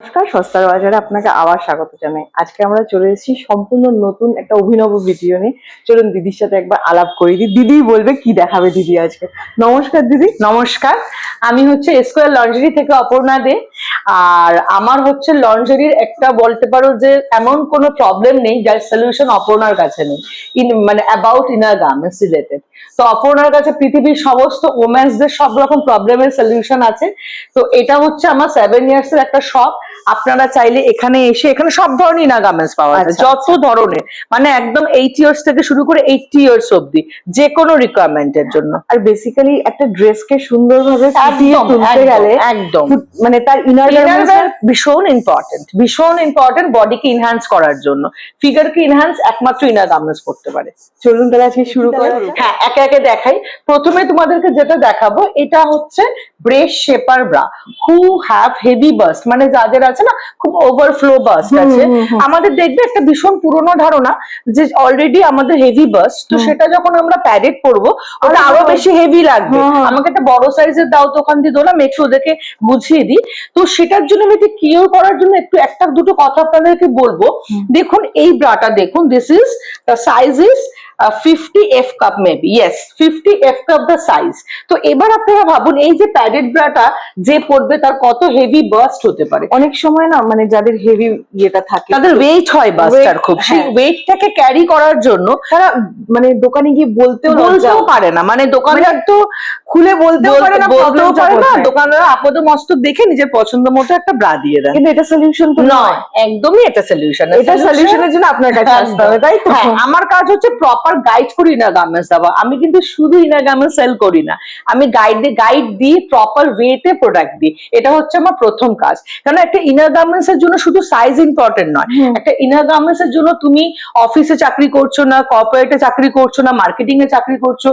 নমস্কার, সস্তার বাজারে আপনাকে আবার স্বাগত জানাই। আজকে আমরা চলে এসেছি সম্পূর্ণ নতুন একটা অভিনব ভিডিও নিয়ে। চলুন দিদির সাথে একবার আলাপ করি। দিই দিদি বলবে কি দেখাবে দিদি আজকে। নমস্কার দিদি। নমস্কার। আমি হচ্ছে স্কোয়ার লন্ডারি থেকে অপর্ণা দে। আর আমার হচ্ছে লন্ডারির একটা বলতে পারো যে এমন কোনো প্রবলেম নেই, যার সলিউশন অপর্ণার কাছে নেই। ইন মানে অ্যাবাউট ইনার গার্মেন্টস রিলেটেড তো অপর্ণার কাছে পৃথিবীর সমস্ত ওমেন্সদের সব রকম প্রবলেমের সলিউশন আছে। তো এটা হচ্ছে আমার সেভেন ইয়ার্স এর একটা শপ আপনারা চাইলে এখানে এসে এখানে সব ধরনের ইনার গার্মেন্টস পাওয়া যায় আচ্ছা, যত ধরনের। মানে একদম এইট ইয়ার্স থেকে শুরু করে এইটটি ইয়ার্স অব্দি যে কোনো রিকোয়ারমেন্টের জন্য। আর বেসিক্যালি একটা ড্রেসকে সুন্দরভাবে তুলতে গেলে একদম। মানে তার ইনার ভীষণ ইম্পর্টেন্ট ভীষণ ইম্পর্টেন্ট বডিকে ইনহ্যান্স করার জন্য। ফিগারকে ইনহ্যান্স একমাত্র ইনার গার্মেন্টস করতে পারে। চলুন তাহলে আজকে শুরু করা হ্যাঁ একে একে দেখাই। প্রথমে তোমাদেরকে যেটা দেখাবো এটা হচ্ছে brace shaper bra who have heavy bust মানে যাদের আছে না? খুব ওভারফ্লো বাস্ট আছে। আমাদের দেখবে একটা ভীষণ পুরনো ধারণা যে অলরেডি আমাদের হেভি বাস্ট তো সেটা যখন আমরা প্যাডেড করব ওটা আরও বেশি হেভি লাগবে। আমাকে একটা বড় সাইজের দাও তো ওখান দিয়ে দোলাম একটু ওদেরকে বুঝিয়ে দিই। তো সেটার জন্য আমি কিওর করার জন্য একটু একটা দুটো কথা আপনাদেরকে বলব। দেখুন এই ব্রাটা দেখুন this is the size is fifty F cup maybe yes fifty F cup the size তো এবার আপনারা ভাবুন এই যে প্যাডেড ব্রাটা যে পড়বে তার কত হেভি বাস্ট হতে পারে? অনেক সময় না মানে যাদের হেভি ইয়েটা থাকে তাদের ওয়েট হয় বাস্টার খুব। সেই হ্যাঁ। ওয়েটটাকে ক্যারি করার জন্য তারা মানে দোকানে গিয়ে বলতেও বলতেও পারে না। মানে দোকানদার তো খুলে বলতেও পারে না বলতেও পারে না। দোকানদার আপদ মস্তক দেখে নিজের পছন্দ মতো একটা ব্রা দিয়ে দেন। কিন্তু এটা সলিউশন তো নয় একদমই এটা সলিউশন এটা সলিউশনের জন্য আপনার কাছে আসতে হবে তাই তো? হ্যাঁ আমার কাজ হচ্ছে প্রপার গাইড করি ইনার গার্মেন্টস দেওয়া। আমি কিন্তু শুধু ইনার গার্মেন্টস সেল করি না। আমি গাইড গাইড দিই প্রপার ওয়েতে প্রোডাক্ট দিই। এটা হচ্ছে আমার প্রথম কাজ। কারণ একটা ইনার গার্মেন্টস এর জন্য শুধু সাইজ ইম্পর্টেন্ট নয়। একটা ইনার গার্মেন্টস এর জন্য তুমি অফিসে চাকরি করছ না কর্পোরেটে চাকরি করছ না মার্কেটিং এ চাকরি করছ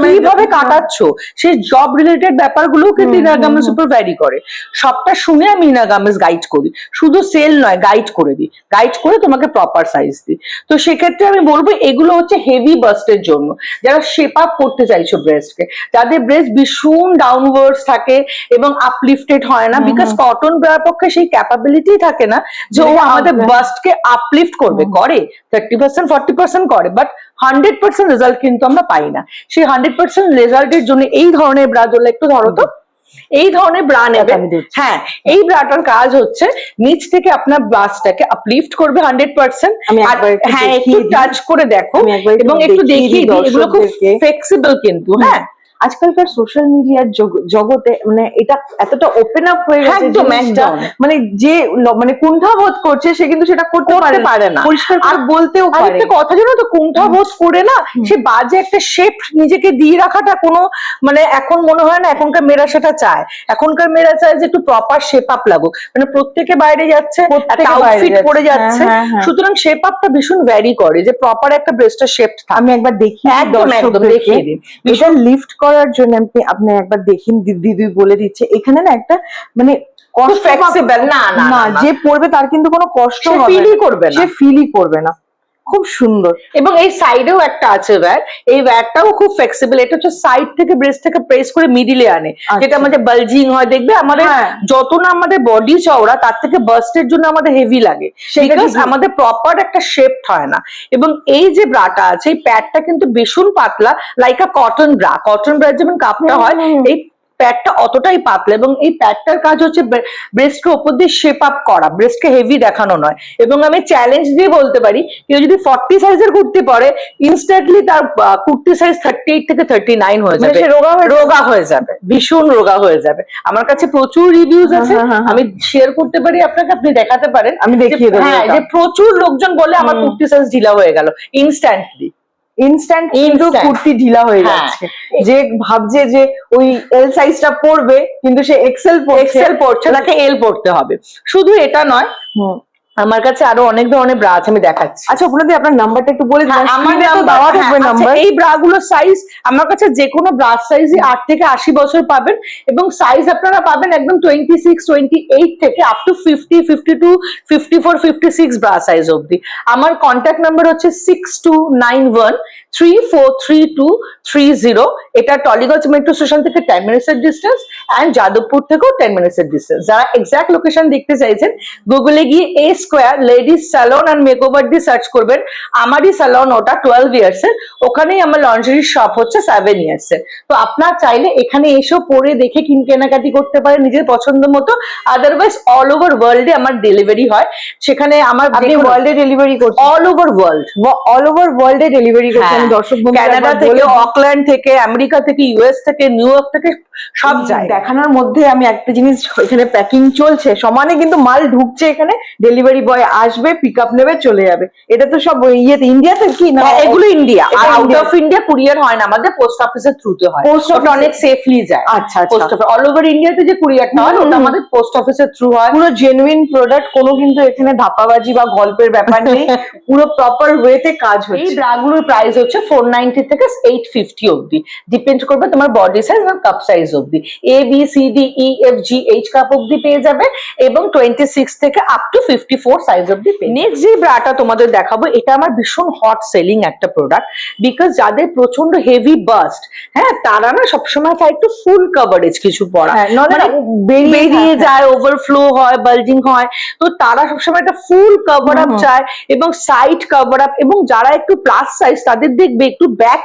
মানে কীভাবে কাটাচ্ছ সেই জব রিলেটেড ব্যাপারগুলো কিন্তু ইনার গার্মেন্টস উপর ভ্যারি করে। সবটা শুনে আমি ইনার গার্মেন্টস গাইড করি। শুধু সেল নয় গাইড করে দিই। গাইড করে তোমাকে প্রপার সাইজ দিই। তো সেক্ষেত্রে আমি বলব এগুলো হচ্ছে হেভি বাস্টের জন্য। যারা শেপ আপ করতে চাইছো ব্রেস্টকে যাদের ব্রেস্ট ভীষণ ডাউনওয়ার্ডস থাকে এবং আপলিফটেড হয় না বিকজ কটন ব্রার পক্ষে সেই ক্যাপাবিলিটি থাকে না যে ও আমাদের বাস্টকে আপলিফট করবে করে। থার্টি পার্সেন্ট ফর্টি পার্সেন্ট করে বাট হান্ড্রেড পার্সেন্ট রেজাল্ট কিন্তু আমরা পাই না। সেই হান্ড্রেড পার্সেন্ট রেজাল্টের জন্য এই ধরনের ব্রা ধরলে একটু ধরো তো এই ধরনের ব্রা নেবে। হ্যাঁ এই ব্রাটার কাজ হচ্ছে নিচ থেকে আপনার ব্লাসটাকে আপলিফট করবে হান্ড্রেড পার্সেন্ট হ্যাঁ একটু টাচ করে দেখো এবং একটু দেখিয়ে দিই এগুলো খুব ফ্লেক্সিবল কিন্তু হ্যাঁ। আজকালকার সোশ্যাল মিডিয়ার জগতে মানে এটা এতটা ওপেন আপ হয়ে গেছে একদম। মানে যে মানে কুণ্ঠাবোধ করছে সে কিন্তু সেটা করতে পারে না। পরিষ্কার আর বলতেও পারে। একটা কথা জানো তো কুণ্ঠা বোধ করে না সে বাজে একটা শেপ নিজেকে দিয়ে রাখাটা কোনো মানে এখন মনে হয় না এখনকার মেয়েরা সেটা চায়। এখনকার মেয়েরা চায় যে একটু প্রপার শেপ আপ লাগুক। মানে প্রত্যেকে বাইরে যাচ্ছে একটা আউটফিট। পরে যাচ্ছে। হ্যাঁ, হ্যাঁ, হ্যাঁ। সুতরাং শেপ আপটা ভীষণ ভ্যারি করে যে প্রপার একটা ব্রেস্টের শেপ আমি একবার দেখি একদম একদম দেখিয়ে দিন। এটা লিফট করার জন্য আপনি আপনি একবার দেখেন দিদি বলে দিচ্ছে। এখানে না একটা মানে কষ্ট না। যে পড়বে তার কিন্তু কোনো কষ্ট হবে ফিলই করবে না। সে ফিলই করবে না। খুব সুন্দর। এবং এই সাইডেও একটা আছে ওয়্যার এই ওয়্যারটাও খুব ফ্লেক্সিবল এটা হচ্ছে সাইড থেকে ব্রেস্ট থেকে প্রেস করে মিডিলে আনে। আচ্ছা। যেটা আমাদের বালজিং হয় দেখবে? আমাদের হ্যাঁ। যত না আমাদের বডি চওড়া তার থেকে বাস্টের জন্য আমাদের হেভি লাগে। বিকজ আমাদের প্রপার একটা শেপ হয় না। এবং এই যে ব্রাটা আছে এই প্যাডটা কিন্তু ভীষণ পাতলা like a cotton bra cotton bra যেমন কাপটা হয়। এই প্যাডটা অতটাই পাতলা এবং এই প্যাডটার কাজ হচ্ছে ব্রেস্টকে ওপর দিয়ে শেপ আপ করা। ব্রেস্টকে হেভি দেখানো নয়। এবং আমি চ্যালেঞ্জ দিয়ে বলতে পারি কেউ যদি ফর্টি সাইজের কুর্তি পরে ইনস্ট্যান্টলি তার কুর্তি সাইজ থার্টি এইট থেকে থার্টি নাইন হয়ে মানে যাবে। রোগা হয়ে রোগা হয়ে যাবে। ভীষণ রোগা হয়ে যাবে। আমার কাছে প্রচুর রিভিউজ আছে। হ্যাঁ, হ্যাঁ, হ্যাঁ। আমি শেয়ার করতে পারি আপনাকে আপনি দেখাতে পারেন। আমি দেখিয়ে দেবো হ্যাঁ যে প্রচুর লোকজন বলে আমার কুর্তি সাইজ ঢিলা হয়ে গেল ইনস্ট্যান্টলি ইনস্ট্যান্ট কিন্তু কুর্তি ঢিলা হয়ে হ্যাঁ। যাচ্ছে যে ভাবছে যে ওই এল সাইজটা পরবে কিন্তু সে এক্সেল এক্সেল পড়ছে তাকে এল পড়তে হবে শুধু এটা নয়। আমার কাছে আরও অনেক ধরনের ব্রা আছে আমি দেখাচ্ছি। আচ্ছা আপনাদের আপনার নাম্বারটা একটু বলে দিন। হ্যাঁ, আমার স্ক্রিনে তো নাম্বার দেওয়া হ্যাঁ, থাকবে আচ্ছা, নাম্বার এই ব্রা গুলোর সাইজ আমার কাছে যে কোনো ব্রা সাইজই আট থেকে আশি বছর পাবেন এবং সাইজ আপনারা পাবেন একদম টোয়েন্টি সিক্স টোয়েন্টি এইট থেকে up to fifty fifty two fifty four fifty six bra size অব্দি আমার কন্ট্যাক্ট নাম্বার হচ্ছে six two nine one three four three two three zero এটা টলিগঞ্জ মেট্রো স্টেশন থেকে টেন মিনিটস এর distance and Jadavpur থেকেও ten minutes এর distance যারা exact location দেখতে চাইছেন গুগলে গিয়ে A square ladies salon and makeover দিয়ে সার্চ করবেন। আমারই স্যালন ওটা টুয়েলভ ইয়ার্স এর। ওখানেই আমার লন্ডারি শপ হচ্ছে সেভেন ইয়ার্স এর। তো আপনার চাইলে এখানে এসেও পরে দেখে কিন কেনাকাটি করতে পারেন নিজের পছন্দ মতো। আদারওয়াইজ অল ওভার ওয়ার্ল্ডে আমার ডেলিভারি হয়। সেখানে আমার আপনি ওয়ার্ল্ডে ডেলিভারি করছেন। All over world all over ওয়ার্ল্ডে ডেলিভারি করছেন। দর্শক কানাডা থেকে অকল্যান্ড থেকে আমেরিকা থেকে ইউএস থেকে নিউ ইয়র্ক থেকে সব যায় দেখানোর মধ্যে আমি একটা জিনিস এখানে প্যাকিং চলছে। সমানে কিন্তু মাল ঢুকছে এখানে। ডেলিভারি বয় আসবে পিক আপ নেবে চলে যাবে। এটা তো সব ইয়েতে ইন্ডিয়াতে কি না? হ্যাঁ, এগুলো ইন্ডিয়া আর আউট অফ ইন্ডিয়া কুরিয়ার হয় না আমাদের পোস্ট অফিসের থ্রুতে হয়। ওটা office-এ- অনেক সেফলি যায়। আচ্ছা পোস্ট অফিস অল ওভার ইন্ডিয়াতে যে কুরিয়ারটা হয় ওটা আমাদের পোস্ট অফিসের থ্রু হয়। পুরো জেনুইন প্রোডাক্ট কোনো কিন্তু এখানে ধাপাবাজি বা গল্পের ব্যাপার নেই। পুরো প্রপার ওয়েতে কাজ হচ্ছে। এই ব্রাগুলোর প্রাইস হচ্ছে ফোর নাইনটি থেকে এইট ফিফটি অব্দি ডিপেন্ড করবে তোমার বডি সাইজ আর কাপ সাইজ অব্দি A B C D E F G H cup অব্দি পেয়ে যাবে এবং টোয়েন্টি সিক্স থেকে up to fifty four size অব্দি নেক্সট যে ব্রাটা তোমাদের দেখাবো এটা আমার ভীষণ হট সেলিং একটা প্রোডাক্ট বিকজ যাদের প্রচণ্ড হেভি বাস্ট হ্যাঁ তারা না সবসময় চায় একটু ফুল কভারেজ কিছু পরা। হ্যাঁ, মানে বেরিয়ে যায়। ওভারফ্লো হয়। বাল্জিং হয় তো তারা সবসময় একটা ফুল কভার আপ। চায় এবং সাইড কভার আপ এবং যারা একটু প্লাস সাইজ তাদের দেখবে একটু ব্যাক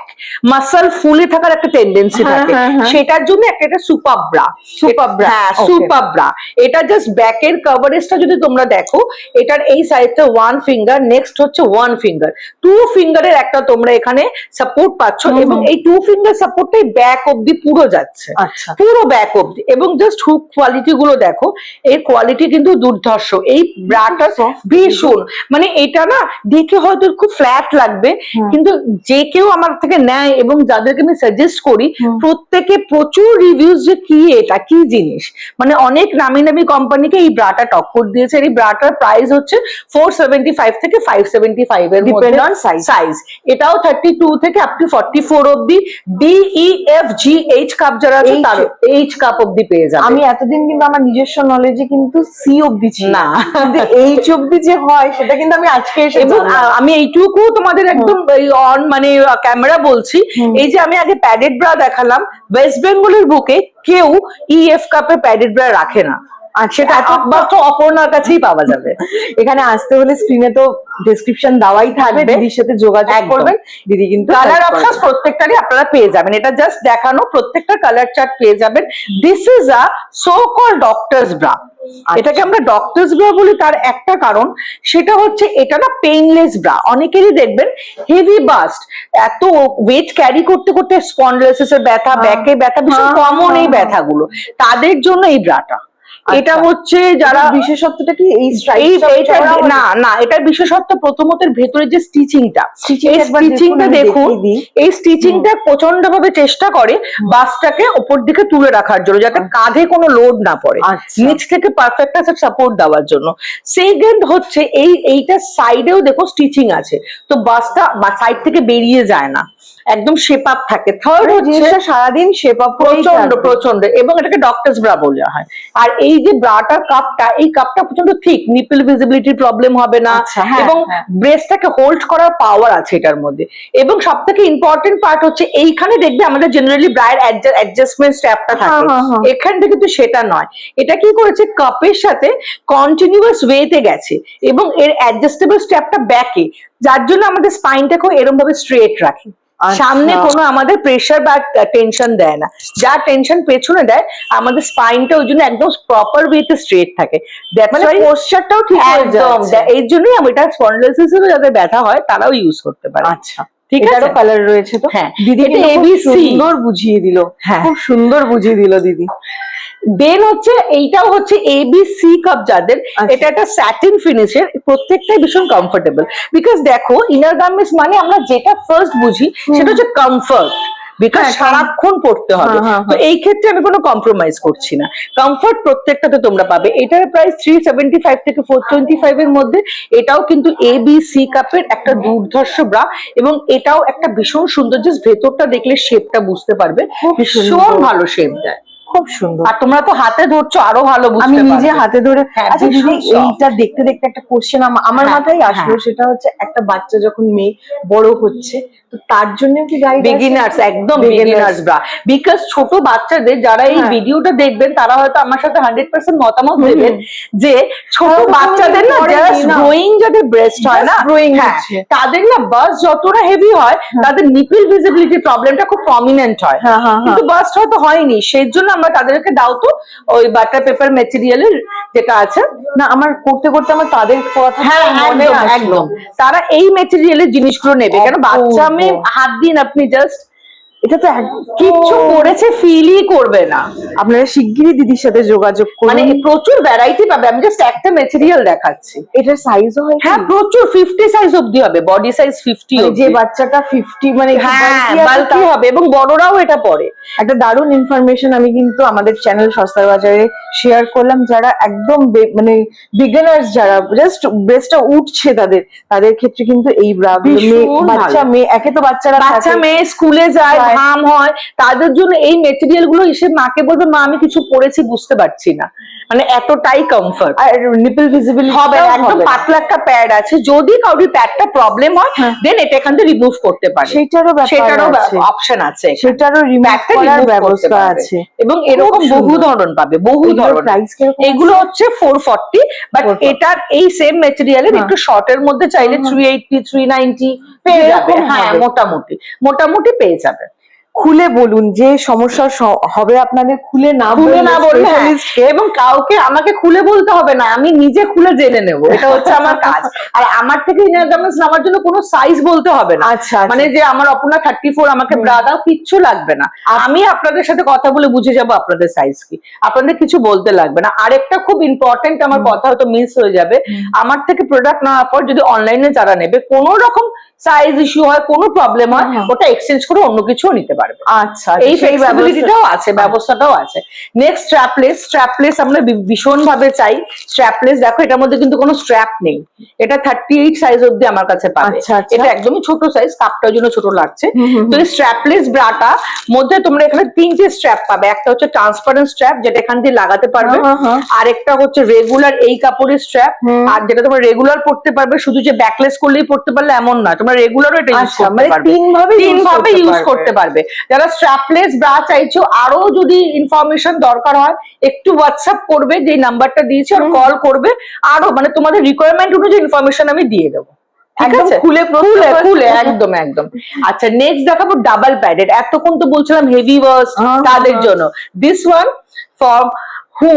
মাসল ফুলে থাকার একটা টেন্ডেন্সি হ্যাঁ, থাকে। হ্যাঁ, হ্যাঁ। সেটার জন্য একটা সুপার ব্রা হ্যাঁ সুপার ব্রা এটা জাস্ট ব্যাকের কভারেজটা যদি তোমরা দেখো এটার এই সাইডটা ওয়ান ফিঙ্গার নেক্সট হচ্ছে ওয়ান ফিঙ্গার টু ফিঙ্গারের একটা তোমরা এখানে সাপোর্ট পাচ্ছ এবং এই টু ফিঙ্গার সাপোর্টটাই ব্যাক অব্দি পুরো যাচ্ছে। আচ্ছা। পুরো ব্যাক অব্দি এবং জাস্ট হুক কোয়ালিটি গুলো দেখো এই কোয়ালিটি কিন্তু দুর্ধর্ষ। এই ব্রাটা ভীষণ। মানে এটা না দেখে হয়তো খুব ফ্ল্যাট লাগবে কিন্তু যে কেউ আমার থেকে নেয় এবং যাদেরকে আমি সাজেস্ট করি প্রত্যেকে প্রচুর রিভিউজ যে কি এটা কি জিনিস? মানে অনেক নামি নামি কোম্পানিকে এই ব্রাটা টক্কর দিয়েছে। এই ব্রাটার প্রাইস হচ্ছে ফোর সেভেন্টি ফাইভ থেকে ফাইভ সেভেন্টি ফাইভ এর size. সাইজ এটাও থার্টি টু থেকে আপ টু ফর্টি ফোর অব্দি D E F G H cup যারা আছে তার এইচ কাপ অব্দি পেয়ে যাবে। আমি এতদিন কিন্তু আমার নিজস্ব নলেজে কিন্তু সি অব্দি ছিল না। এইচ অব্দি যে হয় সেটা কিন্তু আমি আজকে এসে এবং আমি এইটুকু তোমাদের একদম অন মানে ক্যামেরা বলছি। এই যে আমি আগে প্যাডেড ব্রা দেখালাম ওয়েস্ট বেঙ্গলের বুকে কেউ ইএফ কাপে প্যাডেড ব্রা রাখে না। আর সেটা একমাত্র অপর্ণার কাছেই পাওয়া যাবে। এখানে আসতে হলে স্ক্রিনে তো ডেসক্রিপশন দেওয়াই থাকবে। দিদির সাথে যোগাযোগ। করবেন। দিদি কিন্তু কালার অপশন প্রত্যেকটারই আপনারা পেয়ে যাবেন। এটা জাস্ট দেখানো প্রত্যেকটা কালার চার্ট পেয়ে যাবেন। This is a so call doctors bra এটাকে আমরা ডক্টরস ব্রা বলি তার একটা কারণ সেটা হচ্ছে এটা না পেইনলেস ব্রা অনেকেরই দেখবেন হেভি বাস্ট এত ওয়েট ক্যারি করতে করতে স্পন্ডলাইসিস এর ব্যথা হ্যাঁ। ব্যাকে ব্যথা ভীষণ হ্যাঁ, কমন এই হ্যাঁ, ব্যথাগুলো। তাদের জন্য এই ব্রাটা এটা আচ্ছা। হচ্ছে যারা বিশেষত্বটা কি? এই না না এটার বিশেষত্ব প্রথমত এর ভেতরে যে স্টিচিংটা এই স্টিচিংটা দেখুন। এই স্টিচিংটা প্রচণ্ড ভাবে চেষ্টা করে বাসটাকে উপর দিকে তুলে রাখার জন্য যাতে কাঁধে কোনো লোড না পড়ে আচ্ছা। নিচ থেকে পারফেক্ট আছে সাপোর্ট দেওয়ার জন্য। সেকেন্ড হচ্ছে এই এইটা সাইডেও দেখো স্টিচিং আছে তো বাসটা সাইড থেকে বেরিয়ে যায় না একদম শেপ আপ থাকে। থার্ড হচ্ছে জিনিসটা সারাদিন শেপা প্রচণ্ড প্রচণ্ড এবং এটাকে ডক্টরস ব্রা বলা হয়। আর এই যে ব্রাটার কাপটা এই কাপটা প্রচণ্ড ঠিক নিপল ভিজিবিলিটির প্রবলেম হবে না আচ্ছা, হ্যাঁ, এবং হ্যাঁ। ব্রেস্টটাকে হোল্ড করার পাওয়ার আছে এটার মধ্যে এবং সব থেকে ইম্পর্টেন্ট পার্ট হচ্ছে এইখানে দেখবে আমাদের জেনারেলি ব্রায়ের অ্যাডজাস্টমেন্ট স্ট্যাপটা থাকে এখান থেকে হ্যাঁ। কিন্তু সেটা নয় এটা কি করেছে কাপের সাথে কন্টিনিউয়াস ওয়েতে গেছে এবং এর অ্যাডজাস্টেবল স্ট্যাপটা ব্যাকে যার জন্য আমাদের স্পাইনটাকেও এরকম ভাবে স্ট্রেট রাখে। সামনে কোনো আমাদের প্রেশার বা টেনশন দেয় না। যা টেনশন পেছনে দেয় আমাদের স্পাইনটা ওই জন্য একদম প্রপার ওয়েতে স্ট্রেট থাকে। মানে পোস্টারটাও ঠিক একদম। এই জন্যই আমি এটা স্পন্ডলাইসিস যাদের ব্যথা হয় তারাও ইউজ করতে পারে। আচ্ছা। ঠিক আছে? কালার রয়েছে তো? হ্যাঁ, দিদি সুন্দর বুঝিয়ে দিল। হ্যাঁ। খুব সুন্দর বুঝিয়ে দিল দিদি। দেন হচ্ছে এইটাও হচ্ছে এ বি সি কাপ যাদের আচ্ছা। এটা একটা স্যাটিন ফিনিশের প্রত্যেকটাই ভীষণ কমফোর্টেবল বিকজ দেখো ইনার গার্মেন্টস মানে আমরা যেটা ফার্স্ট বুঝি সেটা হচ্ছে কমফর্ট বিকজ হ্যাঁ, সারাক্ষণ পড়তে হবে। হ্যাঁ, হ্যাঁ, তো এই ক্ষেত্রে আমি কোনো কম্প্রোমাইজ করছি না। কমফর্ট প্রত্যেকটাতে তোমরা পাবে। এটার প্রাইস থ্রি সেভেন্টি ফাইভ থেকে ফোর টোয়েন্টি ফাইভ এর মধ্যে। এটাও কিন্তু এ বি সি কাপের একটা দুর্ধর্ষ ব্রা এবং এটাও একটা ভীষণ সুন্দর। জাস্ট ভেতরটা দেখলে শেপটা বুঝতে পারবে। ভীষণ ভালো শেপ দেয়। খুব সুন্দর। আর তোমরা তো হাতে ধরছো আরও ভালো আমি নিজে হাতে ধরে হ্যাঁ, আচ্ছা। এইটা দেখতে দেখতে একটা কোশ্চেন আমার হ্যাঁ, মাথায় আসলো হ্যাঁ। সেটা হচ্ছে একটা বাচ্চা যখন মেয়ে বড় হচ্ছে তো তার জন্য কি গাইড বিগিনার্স একদম বিগিনার্স ব্রা বিকজ ছোট বাচ্চাদের যারা এই। ভিডিওটা দেখবেন তারা হয়তো আমার সাথে হান্ড্রেড পার্সেন্ট মতামত দেবেন যে ছোট বাচ্চাদের না যারা গ্রোয়িং যাদের ব্রেস্ট হয় না হচ্ছে। তাদের না বাস যতটা হেভি হয় তাদের নিপিল ভিজিবিলিটি প্রবলেমটা খুব প্রমিনেন্ট হয়। হ্যাঁ হ্যাঁ হ্যাঁ। কিন্তু বাস্ট হয়তো হয়নি সেই জন্য আমরা তাদেরকে দাও তো ওই বাটার পেপার মেটেরিয়ালের যেটা আছে। না আমার করতে করতে আমার তাদের কথা হ্যাঁ মনে। একদম তারা এই মেটেরিয়ালের জিনিসগুলো নেবে। কেন? বাচ্চা মেয়ে হাত দিন আপনি জাস্ট এটা তো কিচ্ছু করেছে ফিলই করবে না। আপনারা শিগগিরই দিদির সাথে যোগাযোগ করুন। মানে প্রচুর ভ্যারাইটি পাবে। আমি জাস্ট একটা মেটেরিয়াল দেখাচ্ছি। এটার সাইজও হয় হ্যাঁ প্রচুর। ফিফটি সাইজ অব্দি হবে। বডি সাইজ ফিফটি মানে যে বাচ্চাটা ফিফটি মানে হ্যাঁ বালকি হবে এবং বড়রাও এটা পরে। একটা দারুণ ইনফরমেশন আমি কিন্তু আমাদের চ্যানেল সস্তার বাজারে শেয়ার করলাম। যারা একদম মানে বিগিনার্স যারা জাস্ট ব্রেস্টটা উঠছে তাদের তাদের ক্ষেত্রে কিন্তু এই ব্রা বাচ্চা মেয়ে একে তো বাচ্চারা বাচ্চা মেয়ে স্কুলে যায়। ঘাম হয় তাদের জন্য এই মেটেরিয়ালগুলো এসে মাকে বলবে মা আমি কিছু পড়েছি বুঝতে পারছি না। মানে এতটাই কমফর্ট আর নিপল ভিজিবল হবে একদম পাতলা একটা প্যাড আছে। যদি কাউরি প্যাডটা প্রবলেম হয় হ্যাঁ। দেন এটা এখান থেকে রিমুভ করতে পারে। সেটারও সেটারও অপশন আছে। সেটারও রিমুভ করার ব্যবস্থা আছে। এবং এরকম বহু ধরন পাবে বহু ধরন এগুলো হচ্ছে ফোর ফর্টি বাট এটার এই সেম মেটেরিয়ালের হ্যাঁ। একটু শর্টের মধ্যে চাইলে হুম। থ্রি এইটটি থ্রি নাইনটি পেয়ে যাবে। হ্যাঁ মোটামুটি। মোটামুটি পেয়ে যাবে। খুলে বলুন যে সমস্যা হবে আপনাদের খুলে না খুলে না বললে হ্যাঁ। এবং কাউকে আমাকে খুলে বলতে হবে না আমি নিজে খুলে জেনে নেব এটা হচ্ছে আমার কাজ। আর আমার থেকে ইনার গার্মেন্টস জন্য কোনো সাইজ বলতে হবে না। আচ্ছা মানে যে আমার অপনা থার্টি ফোর আমাকে হুম। ব্রা দাও কিচ্ছু লাগবে না। আমি আপনাদের সাথে কথা বলে বুঝে যাব আপনাদের সাইজ কি। আপনাদের কিছু বলতে লাগবে না। আরেকটা খুব ইম্পর্টেন্ট আমার কথা হয়তো মিস হয়ে যাবে। আমার থেকে প্রোডাক্ট নেওয়ার পর যদি অনলাইনে যারা নেবে কোনো রকম সাইজ ইস্যু হয় কোনো প্রবলেম হয় ওটা এক্সচেঞ্জ করে অন্য কিছুও নিতে পারবে। আচ্ছা এই ফ্লেক্সিবিলিটিটাও আছে ব্যবস্থাটাও আছে। নেক্সট স্ট্র্যাপলেস স্ট্র্যাপলেস আমরা ভীষণ ভাবে চাই। স্ট্র্যাপলেস দেখো এটার মধ্যে কিন্তু কোনো স্ট্র্যাপ নেই। এটা থার্টি এইট সাইজ অব্দি আমার কাছে পাবে। আচ্ছা, আচ্ছা। এটা একদমই ছোট সাইজ কাপটার জন্য ছোট লাগছে। তো এই স্ট্র্যাপলেস ব্রাটা মধ্যে তোমরা এখানে তিনটে স্ট্র্যাপ পাবে। একটা হচ্ছে ট্রান্সপারেন্ট স্ট্র্যাপ যেটা এখান দিয়ে লাগাতে পারবে। হ্যাঁ, হ্যাঁ। আরেকটা হচ্ছে রেগুলার এই কাপড়ের স্ট্র্যাপ আর যেটা তোমরা রেগুলার পড়তে পারবে শুধু যে ব্যাকলেস করলেই পড়তে পারলে এমন না। তোমরা রেগুলারও এটা ইউজ আচ্ছা করতে মানে পারবে। তিন ভাবে তিন ভাবে ইউজ করতে পারবে। যারা স্ট্র্যাপলেস ব্রা চাইছো আরও যদি ইনফরমেশন দরকার হয় একটু হোয়াটসঅ্যাপ করবে যে নাম্বারটা দিয়েছি আর কল করবে আরও মানে তোমাদের রিকোয়ারমেন্ট অনুযায়ী ইনফরমেশন আমি দিয়ে দেবো। ঠিক একদম আছে? খুলে প্রশ্ন খুলে খুলে একদম একদম। আচ্ছা নেক্সট দেখাবো ডাবল প্যাডেড এতক্ষণ তো বলছিলাম হেভি ওয়ার্স হ্যাঁ, তাদের হ্যাঁ। জন্য। This one for who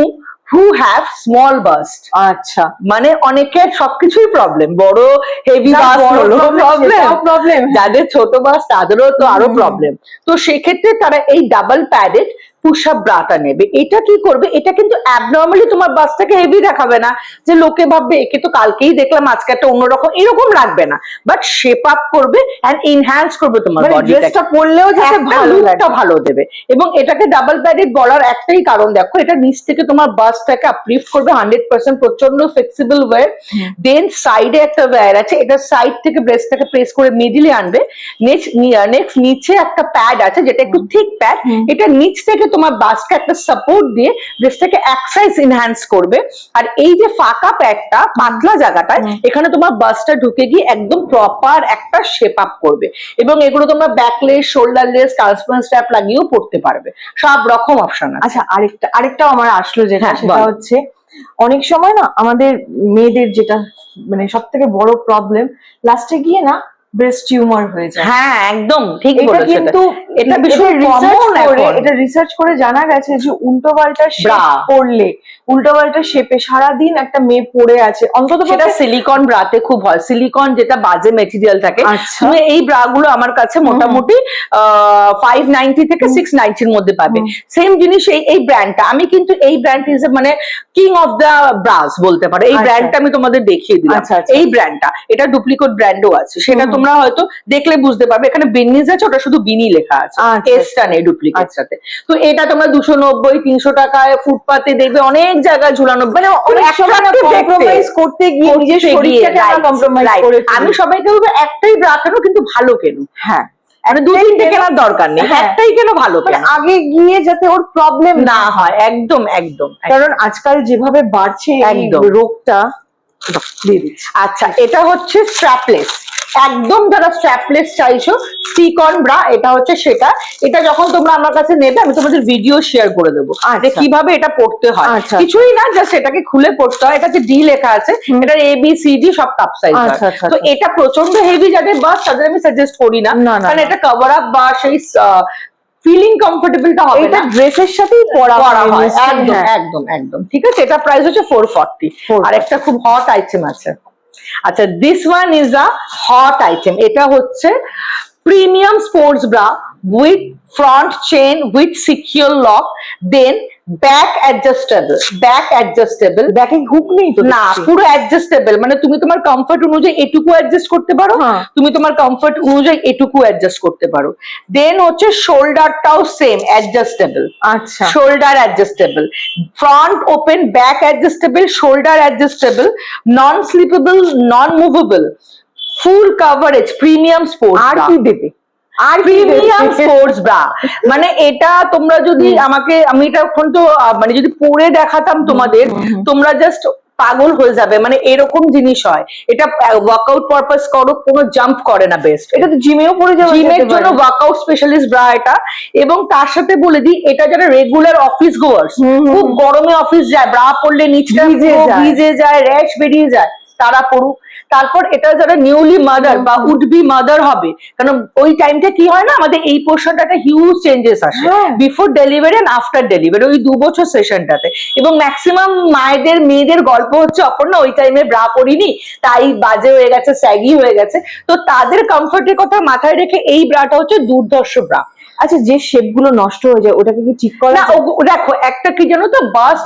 who have small bust আচ্ছা। মানে অনেকের সবকিছুই প্রবলেম বড় হেভি বাস হলো প্রবলেম যাদের ছোট বাস তাদেরও তো আরও প্রবলেম তো সেক্ষেত্রে তারা এই ডাবল প্যাডেড পুশ আপ ব্রাটা নেবে। এটা কি করবে? এটা কিন্তু অ্যাবনর্মালি তোমার বাসটাকে হেভি দেখাবে না। যে লোকে ভাববে একে তো কালকেই দেখলাম আজকে একটা অন্যরকম। এরকম লাগবে না। বাট শেপ আপ করবে অ্যান্ড ইনহ্যান্স করবে তোমার ড্রেসটা পরলেও যাতে ভালো ভালো দেবে। এবং এটাকে ডাবল প্যাডেড বলার একটাই কারণ দেখো এটা নিচ থেকে তোমার বাসটাকে আপলিফট করবে হান্ড্রেড পার্সেন্ট প্রচণ্ড ফ্লেক্সিবল হুম। দেন সাইডে একটা ওয়্যার আছে এটা সাইড থেকে ব্রেস্টটাকে প্রেস করে মিডিলে আনবে। নেক্সট নেক্সট নিচে একটা প্যাড আছে যেটা একটু থিক প্যাড এটা নিচ থেকে তোমার বাসকে একটা সাপোর্ট দিয়ে ব্রেস্টটাকে এক সাইজ ইনহ্যান্স করবে। আর এই যে ফাঁকা প্যাডটা পাতলা জায়গাটায় এখানে তোমার বাসটা ঢুকে গিয়ে একদম প্রপার একটা শেপ আপ করবে। এবং এগুলো তোমরা ব্যাকলেস শোল্ডারলেস ট্রান্সপারেন্ট স্ট্র্যাপ লাগিয়েও পড়তে পারবে। সব রকম অপশন আছে। আচ্ছা আরেকটা আরেকটাও আমার আসলো যেটা হ্যাঁ, সেটা হচ্ছে অনেক সময় না আমাদের মেয়েদের যেটা মানে সব থেকে বড় প্রবলেম লাস্টে গিয়ে না ব্রেস্ট টিউমার হয়ে যায় হ্যাঁ একদম ঠিক এটা। কিন্তু এটা ভীষণ রিসার্চ করে এখন। এটা রিসার্চ করে জানা গেছে যে উল্টো পাল্টা পড়লে উল্টো পাল্টা শেপে সারাদিন একটা মেয়ে পড়ে আছে। অন্তত সেটা সিলিকন ব্রাতে খুব হয়। সিলিকন যেটা বাজে মেটেরিয়াল থাকে। আচ্ছা। তুমি এই ব্রা গুলো আমার কাছে মোটামুটি ফাইভ নাইনটি থেকে সিক্স নাইনটির মধ্যে পাবে। সেম জিনিস এই এই ব্র্যান্ডটা আমি কিন্তু এই ব্র্যান্ড হিসেবে মানে কিং অফ দ্য ব্রাস বলতে পারো। এই আচ্ছা। ব্র্যান্ডটা আমি তোমাদের দেখিয়ে দিলাম। আচ্ছা, আচ্ছা। এই ব্র্যান্ডটা এটা ডুপ্লিকেট ব্র্যান্ডও আছে। সেটা তোমরা হয়তো দেখলে বুঝতে পারবে। এখানে বিনিজ আছে ওটা শুধু বিনি লেখা আছে। আচ্ছা। এসটা নেই ডুপ্লিকেট সাথে। তো এটা তোমরা দুশো নব্বই তিনশো টাকায় ফুটপাতে দেখবে। অনেক জায়গায় ঝুলানো মানে অনেক সময় কম্প্রোমাইজ করতে গিয়ে নিজের শরীরটাকে আমরা কম্প্রোমাইজ করে আমি সবাইকে বলব একটাই ব্রা কেন কিন্তু ভালো কেন। হ্যাঁ। মানে দু তিনটে কেনার দরকার নেই। হ্যাঁ। একটাই কেন ভালো মানে কেন? আগে গিয়ে যাতে ওর প্রবলেম না হয়। একদম একদম একদম। কারণ আজকাল যেভাবে বাড়ছে একদম। রোগটা আচ্ছা এটা হচ্ছে স্ট্র্যাপলেস একদম যারা স্ট্র্যাপলেস চাইছো স্টিকন ব্রা এটা হচ্ছে সেটা। এটা যখন তোমরা আমার কাছে নেবে আমি তোমাদের ভিডিও শেয়ার করে দেবো। যে আচ্ছা। কীভাবে এটা পড়তে হয়। আচ্ছা। কিছুই না জাস্ট এটাকে খুলে পড়তে হয়। এটা যে ডি লেখা আছে হুম। এটা এ বি সি ডি সব কাপ সাইজ আচ্ছা, আচ্ছা, তো আচ্ছা। এটা প্রচণ্ড হেভি যাদের বাস তাদের আমি সাজেস্ট করি না। কারণ এটা কভার আপ বা সেই ফিলিং কমফোর্টেবলটা হবে এটা ড্রেসের সাথেই পরা হয়। একদম হ্যাঁ। একদম একদম। ঠিক আছে? এটা প্রাইস হচ্ছে ফোর ফর্টি 440 আর একটা খুব হট আইটেম আছে। আচ্ছা this one is a hot item এটা হচ্ছে premium sports bra with front chain with secure lock then back adjustable back adjustable ব্যাকে হুক নেই তো না পুরো অ্যাডজাস্টেবল মানে তুমি তোমার কমফর্ট অনুযায়ী এটুকু অ্যাডজাস্ট করতে পারো হ্যাঁ। তুমি তোমার কমফর্ট অনুযায়ী এটুকু অ্যাডজাস্ট করতে পারো। দেন হচ্ছে শোল্ডারটাও সেম অ্যাডজাস্টেবল আচ্ছা। Shoulder adjustable front open back adjustable shoulder adjustable non sleepable non movable full coverage premium sports আর কি দেবে? আর প্রিমিয়াম স্পোর্টস ব্রা মানে এটা তোমরা যদি আমাকে আমি এটা এখন তো মানে যদি পরে দেখাতাম তোমাদের। তোমরা জাস্ট পাগল হয়ে যাবে। মানে এরকম জিনিস হয়। এটা ওয়ার্কআউট পারপাস করো কোনো জাম্প করে না বেস্ট এটা তো জিমেও পরে যাবে জিমের জন্য ওয়ার্কআউট স্পেশালিস্ট ব্রা এটা। এবং তার সাথে বলে দিই এটা যারা রেগুলার অফিস গোয়ার্স খুব গরমে অফিস যায় ব্রা পরলে নিচটা। ভিজে যায়। র্যাশ বেরিয়ে যায় তারা পড়ুক। তারপর এটা যারা নিউলি মাদার বা উড বি মাদার হবে কারণ ওই টাইমটা কি হয় না আমাদের এই পোর্শনটা একটা হিউজ চেঞ্জেস আসে। Before delivery and after delivery ওই দু বছর সেশনটাতে এবং ম্যাক্সিমাম মায়েদের মেয়েদের গল্প হচ্ছে অপর্ণা ওই টাইমে ব্রা পরিনি তাই বাজে হয়ে গেছে স্যাগি হয়ে গেছে। তো তাদের কমফর্টের কথা মাথায় রেখে এই ব্রাটা হচ্ছে দুর্ধর্ষ ব্রা আচ্ছা যে শেপগুলো নষ্ট হয়ে যায় ওটাকে কি ঠিক করা না দেখো একটা কি জানো তো বাস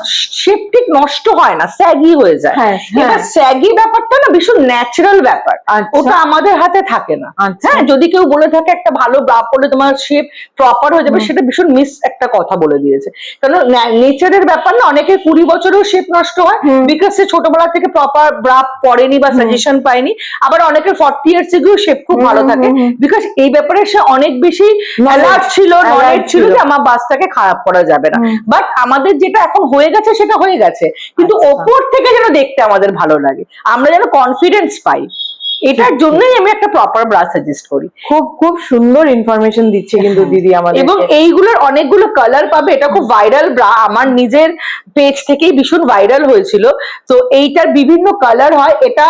শেপ ঠিক নষ্ট হয় না স্যাগি হয়ে যায় হ্যাঁ, এবার হ্যাঁ। স্যাগি ব্যাপারটা না ভীষণ ন্যাচারাল ব্যাপার আচ্ছা। ওটা আমাদের হাতে থাকে না আচ্ছা। হ্যাঁ যদি কেউ বলে থাকে একটা ভালো ব্রা পরলে তোমার শেপ প্রপার হয়ে যাবে সেটা ভীষণ মিস একটা কথা বলে দিয়েছে কারণ নেচারের ব্যাপার না অনেকে কুড়ি বছরেও শেপ নষ্ট হয়। বিকজ সে ছোটবেলা থেকে প্রপার ব্রা পড়েনি বা সাজেশন পায়নি আবার অনেকে ফর্টি ইয়ার্স এগেও শেপ খুব ভালো থাকে। বিকজ এই ব্যাপারে সে অনেক বেশি অ্যালার্ট ছিল Alert নলেজ ছিল। ছিল। যে আমার বাসটাকে খারাপ করা যাবে না। বাট আমাদের যেটা এখন হয়ে গেছে সেটা হয়ে গেছে। কিন্তু আচ্ছা। ওপর থেকে যেন দেখতে আমাদের ভালো লাগে। আমরা যেন কনফিডেন্স পাই। এটার জন্যই আমি একটা প্রপার ব্রাশ সাজেস্ট করি। খুব খুব সুন্দর ইনফরমেশন দিচ্ছে কিন্তু দিদি আমাদের এবং এইগুলোর অনেকগুলো কালার পাবে এটা খুব ভাইরাল ব্রা আমার নিজের পেজ থেকেই ভীষণ ভাইরাল হয়েছিল। তো এইটার বিভিন্ন কালার হয় এটা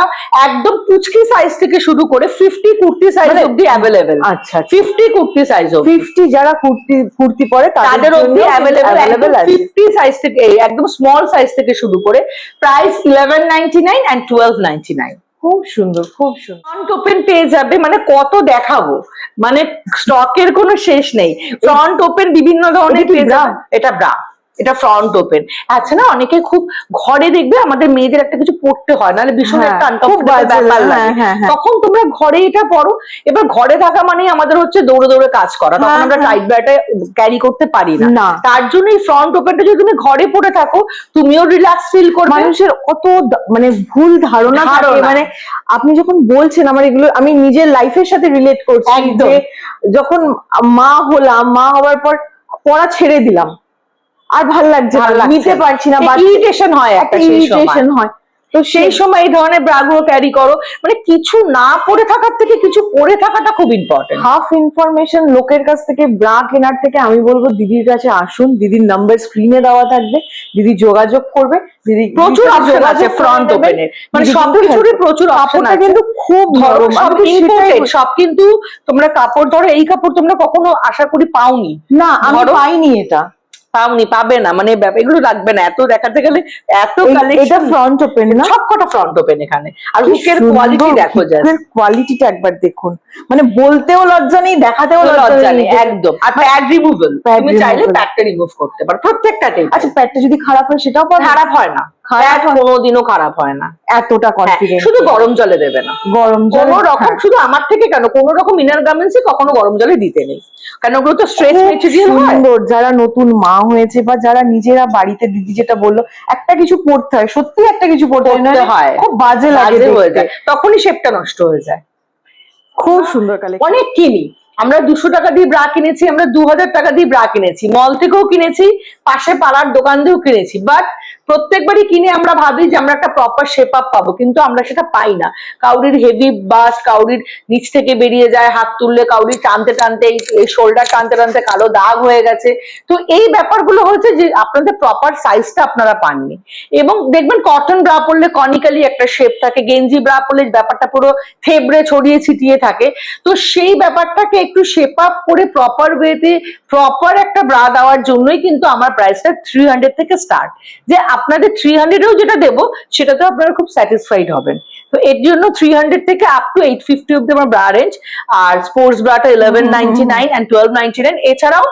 একদম পুচকি সাইজ থেকে শুরু করে ফিফটি কুর্তি সাইজ অব্দি অ্যাভেলেবেল আচ্ছা ফিফটি কুর্তি সাইজ ফিফটি যারা কুর্তি কুর্তি পরে তাদের অব্দি অ্যাভেলেবেল অ্যাভেলেবেল ফিফটি সাইজ থেকে একদম স্মল সাইজ থেকে শুরু করে price eleven ninety nine and twelve ninety nine খুব সুন্দর খুব সুন্দর। ফ্রন্ট ওপেন পেয়ে যাবে মানে কত দেখাবো? মানে স্টকের কোনো শেষ নেই। ফ্রন্ট ওপেন বিভিন্ন ধরনের পেয়ে? যাবে। এটা ব্রা। এটা ফ্রন্ট ওপেন আচ্ছা না অনেকে খুব ঘরে দেখবে আমাদের মেয়েদের একটা কিছু পড়তে হয় নাহলে ভীষণ হ্যাঁ, একটা আনকমফোর্টেবল ব্যাপার লাগে, হ্যাঁ, হ্যাঁ। তখন তোমরা ঘরে এটা পড়ো। এবার ঘরে থাকা মানেই আমাদের হচ্ছে দৌড়ে দৌড়ে কাজ করা। তখন আমরা। টাইট ব্যাটা ক্যারি করতে পারি না। তার জন্য এই ফ্রন্ট ওপেনটা যদি তুমি ঘরে পড়ে থাকো তুমিও রিল্যাক্স ফিল করবে। মানুষের কত মানে ভুল ধারণা থাকে। মানে আপনি যখন বলছেন আমার এগুলো আমি নিজের লাইফের সাথে রিলেট করছি। যখন মা হলাম মা হওয়ার পর পড়া ছেড়ে দিলাম। আর ভালো লাগছে নিতে পারছি না ইরিটেশন হয় একটা ইরিটেশন হয়। তো সেই সময় এই ধরনের ব্রাগুলো ক্যারি করো। মানে কিছু না পড়ে থাকার থেকে কিছু পড়ে থাকাটা খুব ইম্পর্টেন্ট হাফ ইনফরমেশন লোকের কাছ থেকে ব্রা কেনার থেকে আমি বলব দিদির কাছে আসুন। দিদির নাম্বার স্ক্রিনে দেওয়া থাকবে। দিদি যোগাযোগ করবে। দিদি প্রচুর অপশন আছে ফ্রন্ট ওপেনের মানে দিদি সব কিছুরই প্রচুর অপশন আছে। কিন্তু খুব ধরো সব ইম্পোর্টেড সব কিন্তু তোমরা কাপড় ধরো এই কাপড় তোমরা কখনো আশা করি পাওনি। না আমি পাইনি এটা। পাওনি পাবে না মানে এগুলো লাগবে না এত দেখাতে গেলে এত এটা ফ্রন্ট ওপেন না? সব কটা ফ্রন্ট ওপেন এখানে। আর হুকের কোয়ালিটি দেখো যায় কোয়ালিটিটা একবার দেখুন। মানে বলতেও লজ্জা নেই দেখাতেও লজ্জা নেই। একদম। আর প্যাড রিমুভাল তুমি চাইলে। প্যাডটা রিমুভ করতে পারো প্রত্যেকটাতে আচ্ছা প্যাডটা যদি খারাপ হয় সেটাও খারাপ হয় না। খারাপ হয়- কোনোদিনও খারাপ হয় না। এতটা হ্যাঁ, কনফিডেন্স শুধু গরম জলে দেবে না। গরম জল কোনো রকম শুধু আমার থেকে কেন? কোনো রকম ইনার গার্মেন্টস কখনো গরম জলে দিতে নেই। কারণ ওগুলো তো স্ট্রেস মেটেরিয়াল সুন্দর। যারা নতুন মা হয়েছে বা যারা নিজেরা বাড়িতে দিদি যেটা বলল একটা কিছু পড়তে হয়। সত্যি একটা কিছু পড়তে হয় হয়। খুব বাজে লাগে হয়ে যায়। তখনই শেপটা নষ্ট হয়ে যায়। খুব সুন্দর কালেকশন অনেক কিনি। আমরা দুশো টাকা দিয়ে ব্রা কিনেছি আমরা দু হাজার টাকা দিয়ে ব্রা কিনেছি। মল থেকেও কিনেছি পাশে পাড়ার দোকান দিয়েও কিনেছি। বাট প্রত্যেকবারই কিনে আমরা ভাবি যে আমরা একটা প্রপার শেপ আপ পাবো, কিন্তু আমরা সেটা পাই না। কাউরির হেভি বাস কাউরির নিচ থেকে বেরিয়ে যায়, হাত তুললে কাউরির টানতে টানতে, এই শোল্ডার টানতে টানতে কালো দাগ হয়ে গেছে। তো এই ব্যাপারগুলো হচ্ছে যে আপনাদের প্রপার সাইজটা আপনারা পাননি। এবং দেখবেন কটন ব্রা পরলে কনিক্যালি একটা শেপ থাকে, গেঞ্জি ব্রা পরলে ব্যাপারটা পুরো থেবড়ে ছড়িয়ে ছিটিয়ে থাকে। তো সেই ব্যাপারটাকে একটু শেপ আপ করে প্রপার ওয়েতে প্রপার একটা ব্রা দেওয়ার জন্যই কিন্তু আমার প্রাইসটা থ্রি হান্ড্রেড থেকে স্টার্ট যে আপনাদের থ্রি হান্ড্রেডেও যেটা দেবো সেটাতে আপনারা খুব স্যাটিসফাইড হবেন। তো এর জন্য থ্রি হান্ড্রেড থেকে আপ টু এইট ফিফটি অব্দি আমার ব্রা রেঞ্জ আর sports ব্রাটা eleven ninety nine and twelve ninety nine এছাড়াও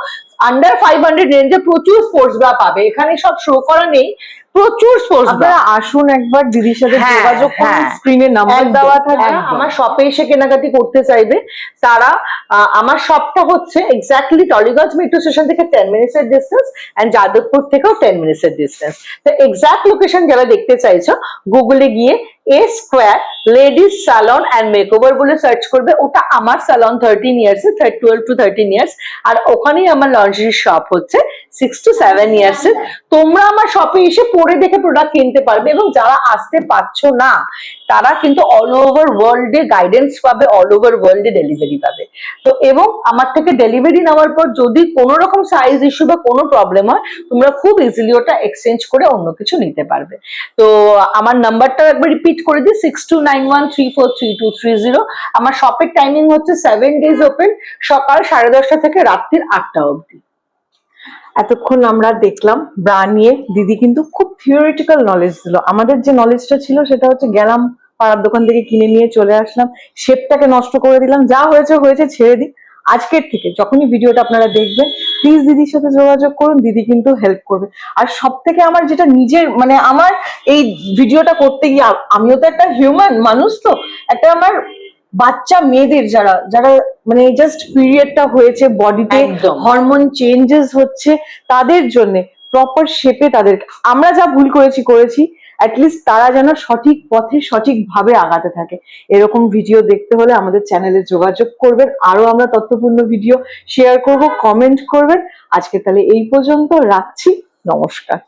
আন্ডার ফাইভ হান্ড্রেড রেঞ্জে প্রচুর স্পোর্টস ব্রা পাবে। এখানে সব শো করা নেই প্রচুর ব্রা আপনারা আসুন একবার দিদির সাথে হ্যাঁ, যোগাযোগ করুন হ্যাঁ। স্ক্রিনে নাম্বার দেওয়া থাকবে। আমার শপে এসে কেনাকাটি করতে চাইবে তারা আহ, আমার শপটা হচ্ছে এক্স্যাক্টলি টলিগঞ্জ মেট্রো স্টেশন থেকে টেন মিনিটস এর ডিস্টেন্স এন্ড যাদবপুর থেকেও টেন মিনিটস এর ডিস্টেন্স তো এক্স্যাক্ট লোকেশন যারা দেখতে চাইছো গুগলে গিয়ে A square ladies salon and makeover বলে সার্চ করবে। ওটা আমার স্যালন থার্টিন ইয়ার্স এর টুয়েলভ টু থার্টিন ইয়ার্স আর ওখানেই আমার লঞ্চারির শপ হচ্ছে সিক্স টু সেভেন ইয়ার্স এর তোমরা আমার শপে এসে পরে দেখে প্রোডাক্ট কিনতে পারবে এবং যারা আসতে পারছ না তারা কিন্তু অল ওভার ওয়ার্ল্ডে গাইডেন্স পাবে অল ওভার ওয়ার্ল্ডে ডেলিভারি পাবে। তো এবং আমার থেকে ডেলিভারি নেওয়ার পর যদি কোনো রকম সাইজ ইস্যু বা কোনো প্রবলেম হয় তোমরা খুব ইজিলি ওটা এক্সচেঞ্জ করে অন্য কিছু নিতে পারবে। তো আমার নাম্বারটা একবার রিপিট করে দিই six two nine one three four three two three zero আমার শপের টাইমিং হচ্ছে সেভেন ডেজ ওপেন সকাল সাড়ে দশটা থেকে রাত্রির আটটা অবধি। এতক্ষণ আমরা দেখলাম ব্রা নিয়ে দিদি কিন্তু খুব থিওরিটিক্যাল নলেজ দিল। আমাদের যে নলেজটা ছিল সেটা হচ্ছে গেলাম, পাড়ার দোকান থেকে কিনে নিয়ে চলে আসলাম। শেপটাকে নষ্ট করে দিলাম। যা হয়েছে হয়েছে, ছেড়ে দিই। আজকের থেকে, যখনই ভিডিওটা আপনারা দেখবেন প্লিজ দিদির সাথে যোগাযোগ করুন দিদি কিন্তু হেল্প করবে আর সব থেকে আমার যেটা নিজের মানে আমার এই ভিডিওটা করতে গিয়ে আমিও তো একটা হিউম্যান মানুষ তো একটা আমার বাচ্চা মেয়েদের যারা যারা মানে জাস্ট পিরিয়ডটা হয়েছে বডিতে। হরমোন চেঞ্জেস হচ্ছে তাদের জন্য প্রপার শেপে তাদের আমরা যা ভুল করেছি করেছি অ্যাটলিস্ট তারা যেন সঠিক পথে, সঠিকভাবে আগাতে থাকে। এরকম ভিডিও দেখতে হলে আমাদের চ্যানেলে যোগাযোগ করবেন। আরও আমরা তথ্যপূর্ণ ভিডিও শেয়ার করব কমেন্ট করবেন। আজকে তাহলে এই পর্যন্ত, রাখছি। নমস্কার।